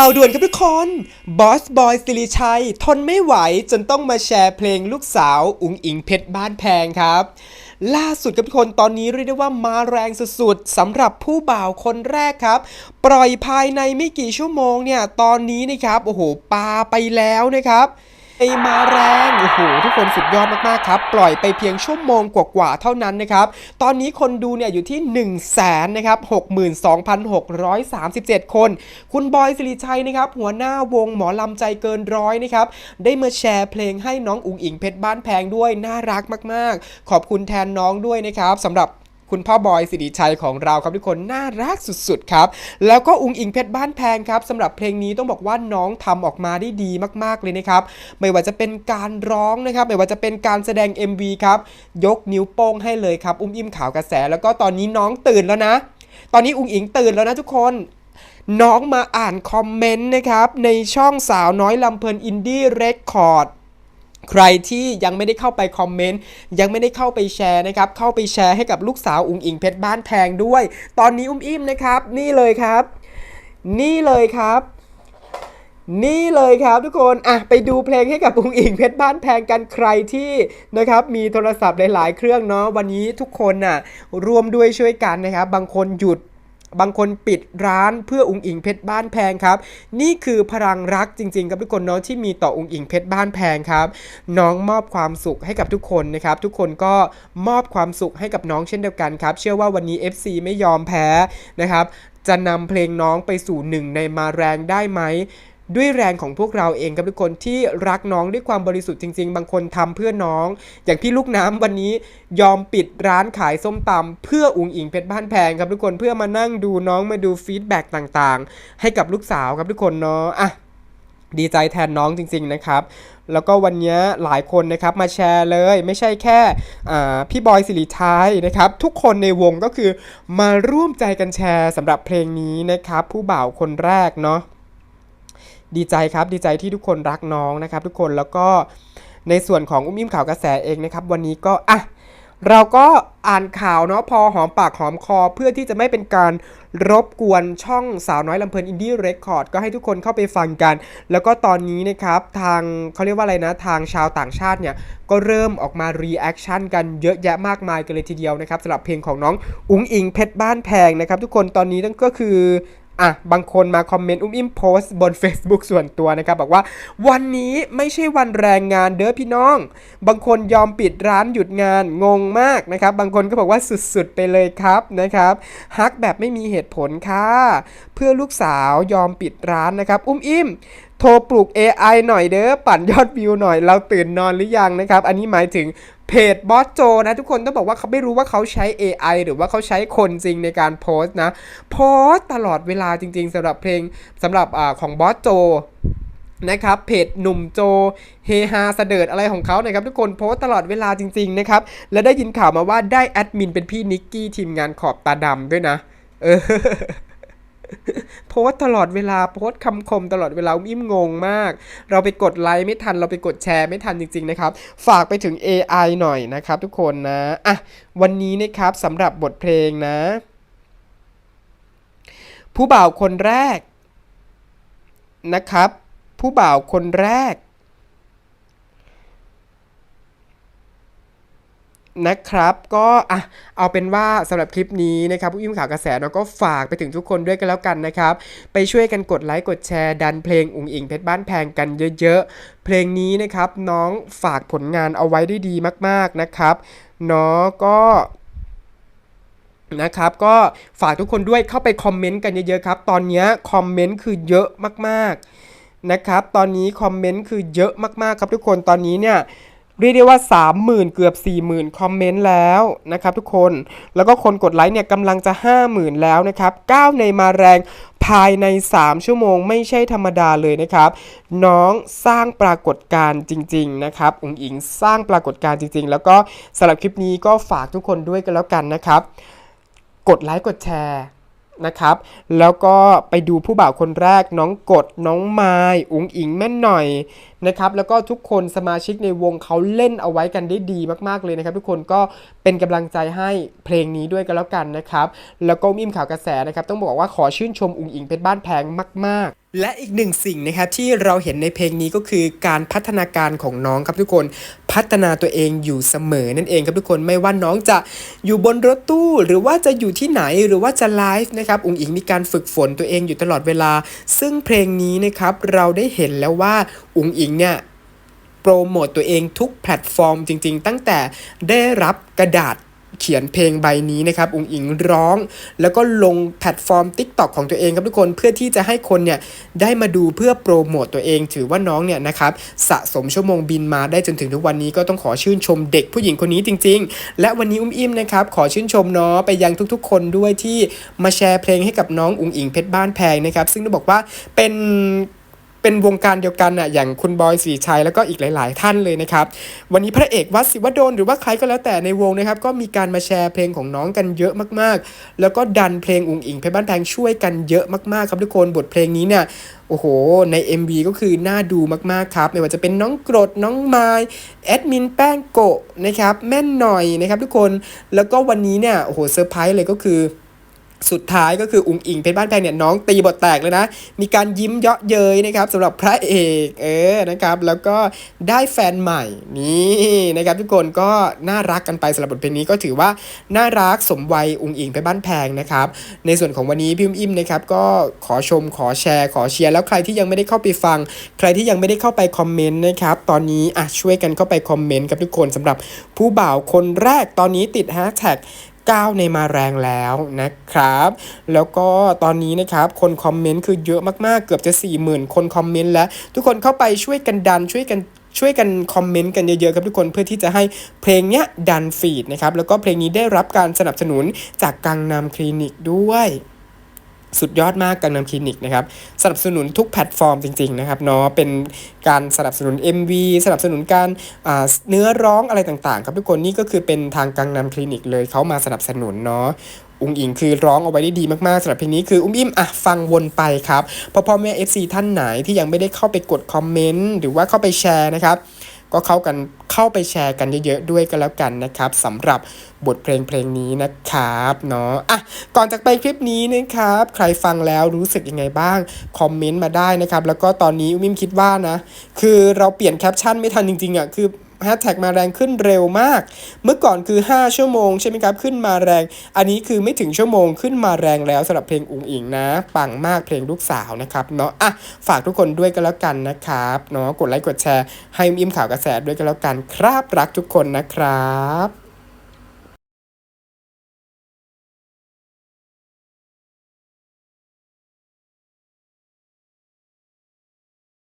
ข่าวด่วนครับทุกคนบอสบอยสิริชัย ทนไม่ไหวจนต้องมาแชร์เพลงลูกสาวอุ๋งอิงเพชรบ้านแพงครับ ล่าสุดครับทุกคนตอนนี้เรียกได้ว่ามาแรงสุดๆสำหรับผู้บ่าวคนแรกครับ ปล่อยภายในไม่กี่ชั่วโมงเนี่ย ตอนนี้นะครับ โอ้โหปาไปแล้วนะครับ ไอมาแรงโอ้โหทุกคนสุดยอดมากๆครับ ปล่อยไปเพียงชั่วโมงกว่าๆเท่านั้นนะครับ ตอนนี้คนดูเนี่ยอยู่ที่ 1 0 0 0 0แสนนะครับ62,637 คน คุณบอยสิริชัยนะครับหัวหน้าวงหมอลำใจเกินร้อยนะครับได้มาแชร์เพลงให้น้องอุ๋งอิงเพชรบ้านแพงด้วยน่ารักมากๆ ขอบคุณแทนน้องด้วยนะครับสำหรับ คุณพ่อบอยสิริชัยของเราครับทุกคนน่ารักสุดๆครับ แล้วก็อุงอิงเพชรบ้านแพงครับสำหรับเพลงนี้ต้องบอกว่าน้องทำออกมาได้ดีมากๆเลยนะครับ ไม่ว่าจะเป็นการร้องนะครับ ไม่ว่าจะเป็นการแสดง MV ครับยกนิ้วโป้งให้เลยครับอุ้มอิ่มข่าวกระแส แล้วก็ตอนนี้น้องตื่นแล้วนะ ตอนนี้อุงอิงตื่นแล้วนะทุกคนน้องมาอ่านคอมเมนต์นะครับ ในช่องสาวน้อยลำเพลินอินดี้เรคคอร์ด ใครที่ยังไม่ได้เข้าไปคอมเมนต์ยังไม่ได้เข้าไปแชร์นะครับ เข้าไปแชร์ให้กับลูกสาวอุ๋งอิงเพชรบ้านแพงด้วย ตอนนี้อุ้มอิ่มนะครับ นี่เลยครับ นี่เลยครับ นี่เลยครับทุกคนอะไปดูเพลงให้กับอุ๋งอิงเพชรบ้านแพงกันใครที่นะครับ มีโทรศัพท์หลาย ๆ เครื่องเนาะวันนี้ทุกคนน่ะร่วมด้วยช่วยกันนะครับ บางคนหยุด บางคนปิดร้านเพื่ออุงอิงเพชรบ้านแพงครับ นี่คือพลังรักจริงๆครับทุกคนเนาะที่มีต่ออุงอิงเพชรบ้านแพงครับ น้องมอบความสุขให้กับทุกคนนะครับ ทุกคนก็มอบความสุขให้กับน้องเช่นเดียวกันครับ เชื่อว่าวันนี้ FC ไม่ยอมแพ้นะครับ จะนำเพลงน้องไปสู่หนึ่งในมาแรงได้ไหม ด้วยแรงของพวกเราเองครับทุกคนที่รักน้องด้วยความบริสุทธิ์จริง ๆ บางคนทำเพื่อน้อง อย่างพี่ลูกน้ำวันนี้ยอมปิดร้านขายส้มตำเพื่ออุงอิงเพชรบ้านแพงครับทุกคนเพื่อมานั่งดูน้องมาดูฟีดแบ็กต่างๆ ให้กับลูกสาวครับทุกคนเนาะอะดีใจแทนน้องจริง ๆ นะครับ แล้วก็วันนี้หลายคนนะครับมาแชร์เลย ไม่ใช่แค่พี่บอยสิริชัยนะครับ ทุกคนในวงก็คือมาร่วมใจกันแชร์สำหรับเพลงนี้นะครับ ผู้บ่าวคนแรกเนาะ ดีใจครับ ดีใจที่ทุกคนรักน้องนะครับ ทุกคนแล้วก็ในส่วนของอุ้มอิ่มข่าวกระแสเองนะครับ วันนี้ก็อะเราก็อ่านข่าวเนาะพอหอมปากหอมคอเพื่อที่จะไม่เป็นการรบกวนช่องสาวน้อยลำเพลินอินดี้เรคคอร์ดก็ให้ทุกคนเข้าไปฟังกัน แล้วก็ตอนนี้นะครับ ทางเขาเรียกว่าอะไรนะ ทางชาวต่างชาติเนี่ย ก็เริ่มออกมารีแอคชั่นกันเยอะแยะมากมายกันเลยทีเดียวนะครับสำหรับเพลงของน้องอุ๋งอิงเพชรบ้านแพงนะครับ ทุกคนตอนนี้นั่นก็คือ อะบางคนมาคอมเมนต์อุ้มอิ่มโพสต์บน Facebook ส่วนตัวนะครับ บอกว่า วันนี้ไม่ใช่วันแรงงานเด้อพี่น้อง บางคนยอมปิดร้านหยุดงานงงมากนะครับ บางคนก็บอกว่าสุดๆ ไปเลยครับนะครับฮักแบบไม่มีเหตุผลค่ะ เพื่อลูกสาวยอมปิดร้านนะครับ อุ้มอิ่มโทรปลุก AI หน่อยเด้อ ปั่นยอดวิวหน่อย เราตื่นนอนหรือยังนะครับ อันนี้หมายถึง เพจบอสโจนะทุกคนต้องบอกว่าเขาไม่รู้ว่าเขาใช้ AI หรือว่าเขาใช้คนจริงในการโพสต์นะ โพสต์ตลอดเวลาจริง ๆสำหรับเพลงสำหรับอของบอสโจนะครับเพจหนุ่มโจเฮฮาเสดิร์ดอะไรของเขานะครับทุกคนโพสต์ตลอดเวลาจริงๆนะครับและได้ยินข่าวมาว่าได้แอดมินเป็นพี่นิกกี้ทีมงานขอบตาดำด้วยนะ เออ โพสตลอดเวลาโพสคำคมตลอดเวลามอิ่มงงมาก เราไปกดไลค์ไม่ทันเราไปกดแชร์ไม่ทันจริงๆนะครับ ฝากไปถึง AI หน่อยนะครับทุกคนนะอะวันนี้นะครับสำหรับบทเพลงนะ ผู้บ่าวคนแรกนะครับ ผู้บ่าวคนแรก นะครับ ก็อะเอาเป็นว่าสำหรับคลิปนี้นะครับผู้ยิ้มข่าวกระแสเราก็ฝากไปถึงทุกคนด้วยกันแล้วกันนะครับ ไปช่วยกันกดไลค์กดแชร์ดันเพลงอุ๋งอิงเพชรบ้านแพงกันเยอะๆ เพลงนี้นะครับน้องฝากผลงานเอาไว้ได้ดีมากๆนะครับเนาะก็นะครับก็ฝากทุกคนด้วยเข้าไปคอมเมนต์กันเยอะๆครับ ตอนนี้คอมเมนต์คือเยอะมากๆนะครับ ตอนนี้คอมเมนต์คือเยอะมากๆครับทุกคนตอนนี้เนี่ย เรียกได้ว่า 30,000 เกือบ 40,000 คอมเมนต์แล้วนะครับทุกคน แล้วก็คนกดไลค์เนี่ยกำลังจะ 50,000 แล้วนะครับก้าวในมาแรงภายใน 3 ชั่วโมงไม่ใช่ธรรมดาเลยนะครับ น้องสร้างปรากฏการณ์จริง ๆ นะครับอุ๋งอิงสร้างปรากฏการณ์จริง ๆ แล้วก็สำหรับคลิปนี้ก็ฝากทุกคนด้วยกันแล้วกันนะครับ กดไลค์กดแชร์ นะครับ แล้วก็ไปดูผู้บ่าวคนแรกน้องกดน้องไม้อุ๋งอิงแม่นหน่อยนะครับ แล้วก็ทุกคนสมาชิกในวงเขาเล่นเอาไว้กันได้ดีมากๆเลยนะครับ ทุกคนก็เป็นกำลังใจให้เพลงนี้ด้วยกันแล้วกันนะครับ แล้วก็มิมข่าวกระแสนะครับ ต้องบอกว่าขอชื่นชมอุ๋งอิงเป็นบ้านแพงมาก ๆ และอีกหนึ่งสิ่งนะครับที่เราเห็นในเพลงนี้ก็คือการพัฒนาการของน้องครับทุกคนพัฒนาตัวเองอยู่เสมอนั่นเองครับทุกคนไม่ว่าน้องจะอยู่บนรถตู้หรือว่าจะอยู่ที่ไหนหรือว่าจะไลฟ์นะครับอุ๋งอิงมีการฝึกฝนตัวเองอยู่ตลอดเวลา ซึ่งเพลงนี้นะครับเราได้เห็นแล้วว่าอุ๋งอิงเนี่ยโปรโมตตัวเองทุกแพลตฟอร์มจริง ๆ ตั้งแต่ได้รับกระดาษ เขียนเพลงใบนี้นะครับอุงอิงร้อง แล้วก็ลงแพลตฟอร์ม TikTok ของตัวเองครับทุกคนเพื่อที่จะให้คนเนี่ยได้มาดูเพื่อโปรโมตตัวเอง ถือว่าน้องเนี่ยนะครับสะสมชั่วโมงบินมาได้จนถึงทุกวันนี้ก็ต้องขอชื่นชมเด็กผู้หญิงคนนี้จริง ๆ และวันนี้อุ้มอิ่มนะครับขอชื่นชมเนาะไปยังทุกๆ คนด้วยที่มาแชร์เพลงให้กับน้องอุงอิงเพชรบ้านแพงนะครับซึ่งต้องบอกว่าเป็น เป็นวงการเดียวกันอะอย่างคุณบอยสีชัยแล้วก็อีกหลาย ๆ ท่านเลยนะครับวันนี้พระเอกวัดศิวดลหรือว่าใครก็แล้วแต่ในวงนะครับก็มีการมาแชร์เพลงของน้องกันเยอะมาก ๆ แล้วก็ดันเพลงอุงอิงเพชรบ้านแพงช่วยกันเยอะมาก ๆ ครับทุกคนบทเพลงนี้เนี่ยโอ้โห ใน MV ก็คือน่าดูมาก ๆ ครับ ไม่ว่าจะเป็นน้องกรด น้องไม้แอดมินแป้งโกะนะครับ แม่นหน่อยนะครับทุกคน แล้วก็วันนี้เนี่ย โอ้โห เซอร์ไพรส์เลยก็คือ สุดท้ายก็คืออุงอิงเพชรบ้านแพงเนี่ยน้องตีบทแตกเลยนะ มีการยิ้มเยาะเย้ยนะครับสำหรับพระเอกเออนะครับแล้วก็ได้แฟนใหม่นี่นะครับทุกคนก็น่ารักกันไปสำหรับบทเพลงนี้ก็ถือว่าน่ารักสมวัยอุงอิงเพชรบ้านแพงนะครับในส่วนของวันนี้พี่อุ้มอิ่มนะครับก็ขอชมขอแชร์ ขอเชียร์แล้วใครที่ยังไม่ได้เข้าไปฟัง ใครที่ยังไม่ได้เข้าไปคอมเมนต์นะครับตอนนี้อะช่วยกันเข้าไปคอมเมนต์กับทุกคนสำหรับผู้บ่าวคนแรกตอนนี้ติดแฮชแท็ก ก้าวในมาแรงแล้วนะครับ แล้วก็ตอนนี้นะครับคนคอมเมนต์คือเยอะมากๆเกือบจะ 40,000 คนคอมเมนต์แล้ว ทุกคนเข้าไปช่วยกันดันช่วยกันช่วยกันคอมเมนต์กันเยอะๆครับทุกคนเพื่อที่จะให้เพลงเนี้ยดันฟีดนะครับแล้วก็เพลงนี้ได้รับการสนับสนุนจากกังนำคลินิกด้วย สุดยอดมากกังนำคลินิกนะครับสนับสนุนทุกแพลตฟอร์มจริงๆนะครับเนาะเป็นการสนับสนุน MV สนับสนุนการเนื้อร้องอะไรต่างๆ ครับทุกคนนี่ก็คือเป็นทางกังนำคลินิกเลยเขามาสนับสนุนเนาะอุ้งอิงคือร้องเอาไว้ได้ดีมากๆสำหรับเพลงนี้คืออุ้มอิ่มอะฟังวนไปครับพราะพ่อแม่ FC ท่านไหนที่ยังไม่ได้เข้าไปกดคอมเมนต์หรือว่าเข้าไปแชร์นะครับ ก็เข้ากันเข้าไปแชร์กันเยอะๆด้วยกันแล้วกันนะครับสำหรับบทเพลงเพลงนี้นะครับเนาะอะก่อนจากไปคลิปนี้นะครับ ใครฟังแล้วรู้สึกยังไงบ้าง คอมเมนต์มาได้นะครับ แล้วก็ตอนนี้อุ้มิมคิดว่านะ คือเราเปลี่ยนแคปชั่นไม่ทันจริงๆอะคือ แฮชแท็กมาแรงขึ้นเร็วมาก เมื่อก่อนคือ 5 ชั่วโมงใช่ไหมครับ ขึ้นมาแรง อันนี้คือไม่ถึงชั่วโมงขึ้นมาแรงแล้วสำหรับเพลงอุงอิงนะ ปังมากเพลงลูกสาวนะครับเนาะอะฝากทุกคนด้วยก็แล้วกันนะครับเนาะกดไลค์กดแชร์ให้อิ่มอิมข่าวกระแสด้วยก็แล้วกันครับรักทุกคนนะครับ